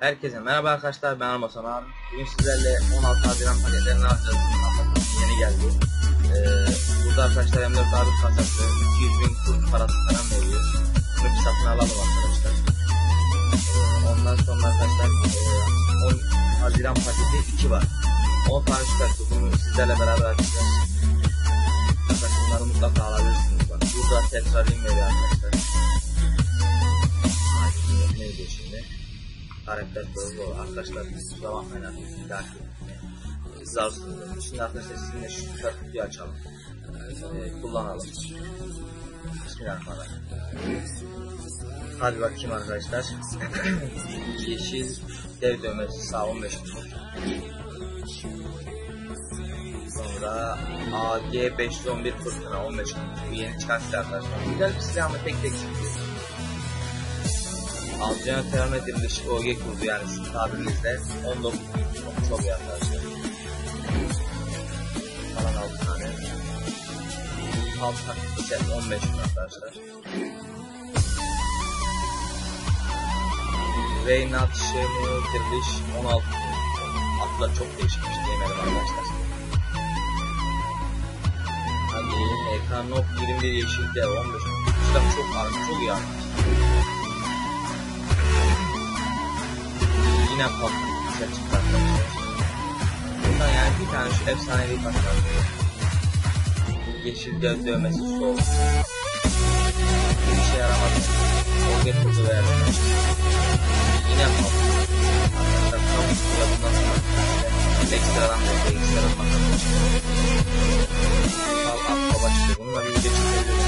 Herkese merhaba arkadaşlar ben Armasan abi. Bugün sizlerle 16 Haziran paketlerini alacağız. Yeni geldi. Ee, burada arkadaşlar M4 abi kasası 200 bin kurt parası falan veriyor. Bunu bir satın alalım arkadaşlar. Ee, ondan sonra arkadaşlar e, 10 Haziran paketi 2 var. 10 tane çıkarttı. Bunu sizlerle beraber açacağız. Arkadaşlar bunları mutlaka alabilirsiniz. Bak. Burada tekrar veriyor arkadaşlar. Ay, ne diyor şimdi? Karakter doğru arkadaşlar kusura bakmayın artık bir dahaki zarsınız. Şimdi arkadaşlar sizinle şu kutuyu açalım. Ee, kullanalım. Bismillahirrahmanirrahim. Hadi bakayım arkadaşlar. Yeşil dev dövmesi sağ 15 Sonra AG 511 fırtına 15 Bu yeni çıkan silah arkadaşlar. Güzel bir silah ama tek tek çıkıyor. Alacağına terör edilmiş OG kurdu yani sizin tabirinizle 19 çok, çok iyi arkadaşlar. Falan 6 tane. Alt taktik set 15 bin arkadaşlar. Reynat Şemu diriliş 16 Atlar çok değişikmiş diyemedim arkadaşlar. Hadi Ekran Nok 21 yeşilde 15 Silah çok ağır, çok iyi arkadaşlar. Yine patladı. Güzel çıktı arkadaşlar. Bundan yani bir tane şu efsanevi patladı. Yeşil göz dövmesi sol. Bir işe yaramadı. O getirdi verdi. Yine patladı. Arkadaşlar tam üstüne bundan sonra ekstradan da ekstradan bakalım. Al atla başlıyor. Bununla bir video çekebiliriz.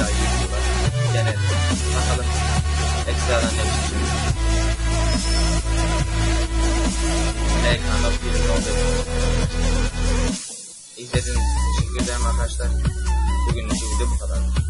Daha iyi videolar. Genelde. Bakalım. Ekstradan ne çıkıyor. Ekranda bir oldu. İzlediğiniz için teşekkür ederim arkadaşlar. Bugünlük video bu kadar.